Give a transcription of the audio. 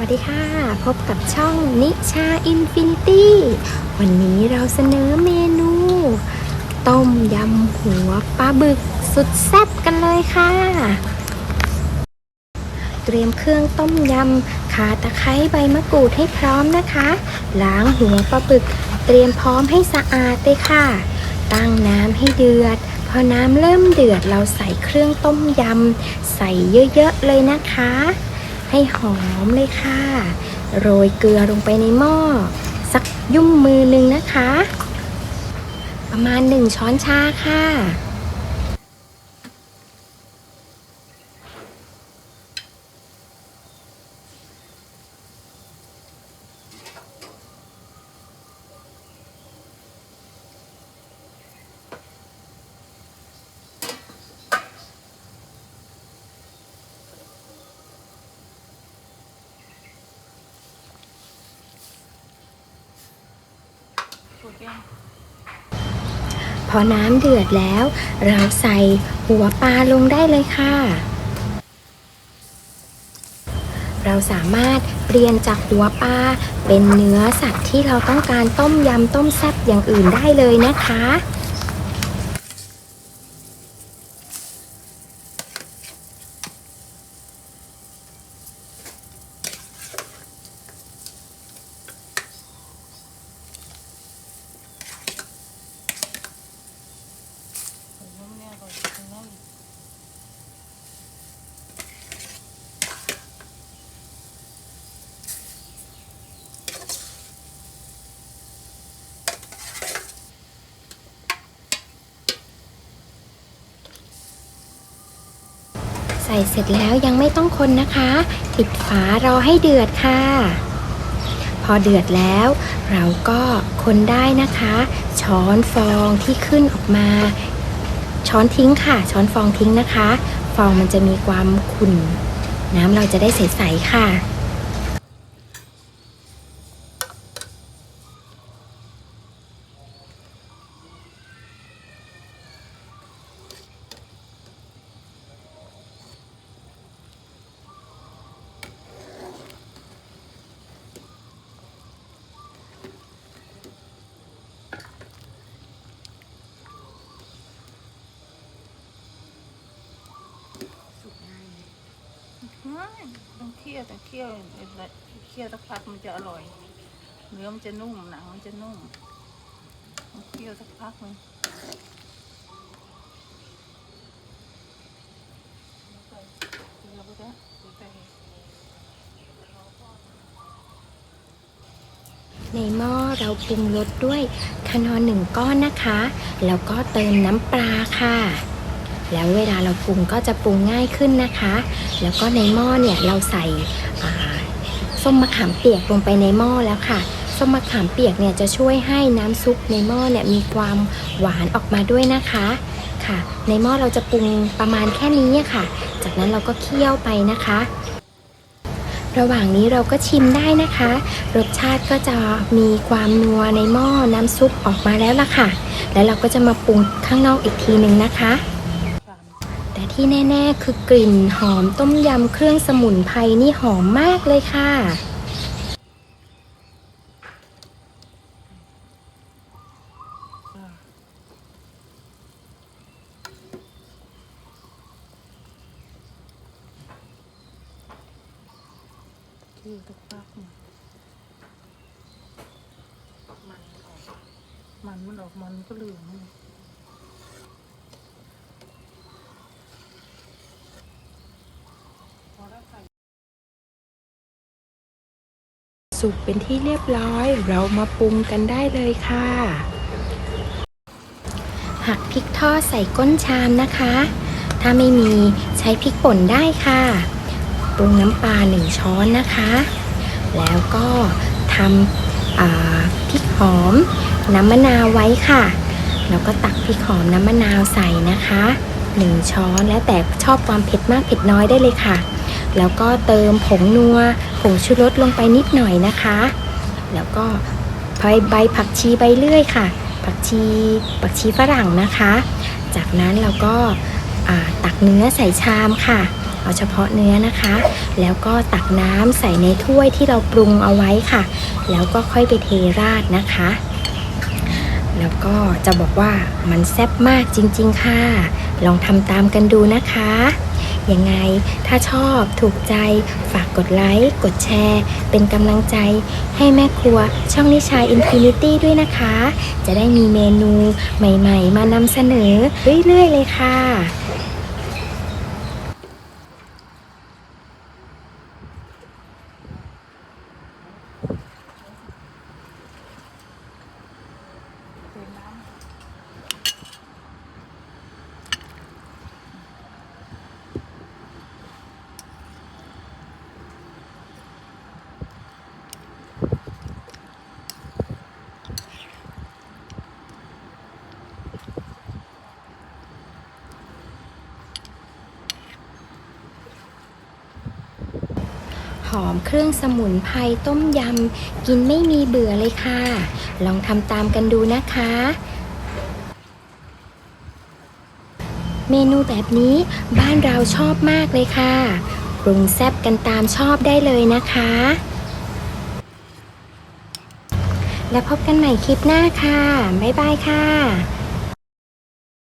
วัสดีค่ะ พบกับช่องนิชาอินฟินิตี้ วันนี้เราเสนอเมนู ต้มยำหัวปลาบึกสุดแซ่บกันเลยค่ะ เตรียมเครื่องต้มยำขาตะไคร้ใบมะกรูดให้พร้อมนะคะ ล้างหัวปลาบึก เตรียมพร้อมให้สะอาดเลยค่ะ ตั้งน้ำให้เดือด พอน้ำเริ่มเดือดเราใส่เครื่องต้มยำใส่เยอะๆเลยนะคะ ให้หอมเลยค่ะ โรยเกลือลงไปในหม้อ สักยุ่มมือหนึ่งนะคะ ประมาณหนึ่งช้อนชาค่ะ พอน้ำเดือดแล้ว เราใส่หัวปลาลงได้เลยค่ะ เราสามารถเปลี่ยนจากหัวปลาเป็นเนื้อสัตว์ที่เราต้องการต้มยำต้มแซ่บอย่างอื่นได้เลยนะคะ ใส่เสร็จแล้วยังไม่ต้องคนนะคะ ปิดฝารอให้เดือดค่ะ พอเดือดแล้ว เราก็คนได้นะคะ ช้อนฟองที่ขึ้นออกมา ช้อนทิ้งค่ะ ช้อนฟองทิ้งนะคะ ฟองมันจะมีความขุ่น น้ำเราจะได้ใสๆค่ะ ต้องเคี่ยวแต่เคี่ยวเคี่ยวสักพักมันจะอร่อย เนื้อมันจะนุ่มหนังมันจะนุ่มต้องเคี่ยวสักพักหนึงเราก็จะใส่ในหม้อเราปรุงรสด้วยคานอนหนึ่งก้อนนะคะ แล้วก็เติมน้ำปลาค่ะ แล้วเวลาเราปรุงก็จะปรุงง่ายขึ้นนะคะ แล้วก็ในหม้อเนี่ยเราใส่ส้มมะขามเปียกลงไปในหม้อแล้วค่ะส้มมะขามเปียกเนี่ยจะช่วยให้น้ำซุปในหม้อเนี่ยมีความหวานออกมาด้วยนะคะค่ะ ในหม้อเราจะปรุงประมาณแค่นี้ค่ะ จากนั้นเราก็เคี่ยวไปนะคะ ระหว่างนี้เราก็ชิมได้นะคะ รสชาติก็จะมีความนัวในหม้อน้ำซุปออกมาแล้วล่ะค่ะ แล้วเราก็จะมาปรุงข้างนอกอีกทีหนึ่งนะคะ ที่แน่ ๆ คือกลิ่นหอมต้มยำเครื่องสมุนไพรนี่หอมมากเลยค่ะคี่ยวสักพันมันออกมันมันออกมันก็เหลืองเลยพอแล้วใส่ สุกเป็นที่เรียบร้อย เรามาปรุงกันได้เลยค่ะ หักพริกทอดใส่ก้นชามนะคะ ถ้าไม่มีใช้พริกป่นได้ค่ะ ปรุงน้ำปลาหนึ่งช้อนนะคะ แล้วก็ทำพริกหอมน้ำมะนาวไว้ค่ะ แล้วก็ตักพริกหอมน้ำมะนาวใส่นะคะหนึ่งช้อนแล้วแต่ชอบความเผ็ดมากเผ็ดน้อยได้เลยค่ะ แล้วก็เติมผงนัว งชูรสลงไปนิดหน่อยนะคะ แล้วก็ใบใบผักชีใบเลื่อยค่ะ ผักชีผักชีฝรั่งนะคะ จากนั้นเราก็ตักเนื้อใส่ชามค่ะ เอาเฉพาะเนื้อนะคะ แล้วก็ตักน้ำใส่ในถ้วยที่เราปรุงเอาไว้ค่ะ แล้วก็ค่อยไปเทราดนะคะ แล้วก็จะบอกว่ามันแซ่บมากจริง ๆ ค่ะ ลองทำตามกันดูนะคะ ยังไง ถ้าชอบถูกใจฝากกดไลค์ กดแชร์ เป็นกำลังใจให้แม่ครัวช่องนิชาอินฟินิตี้ด้วยนะคะ จะได้มีเมนูใหม่ๆ มานำเสนอเรื่อยๆเลยค่ะ หอมเครื่องสมุนไพรต้มยำ กินไม่มีเบื่อเลยค่ะ ลองทำตามกันดูนะคะ เมนูแบบนี้บ้านเราชอบมากเลยค่ะ ปรุงแซ่บกันตามชอบได้เลยนะคะ และพบกันใหม่คลิปหน้าค่ะ บ๊ายบายค่ะ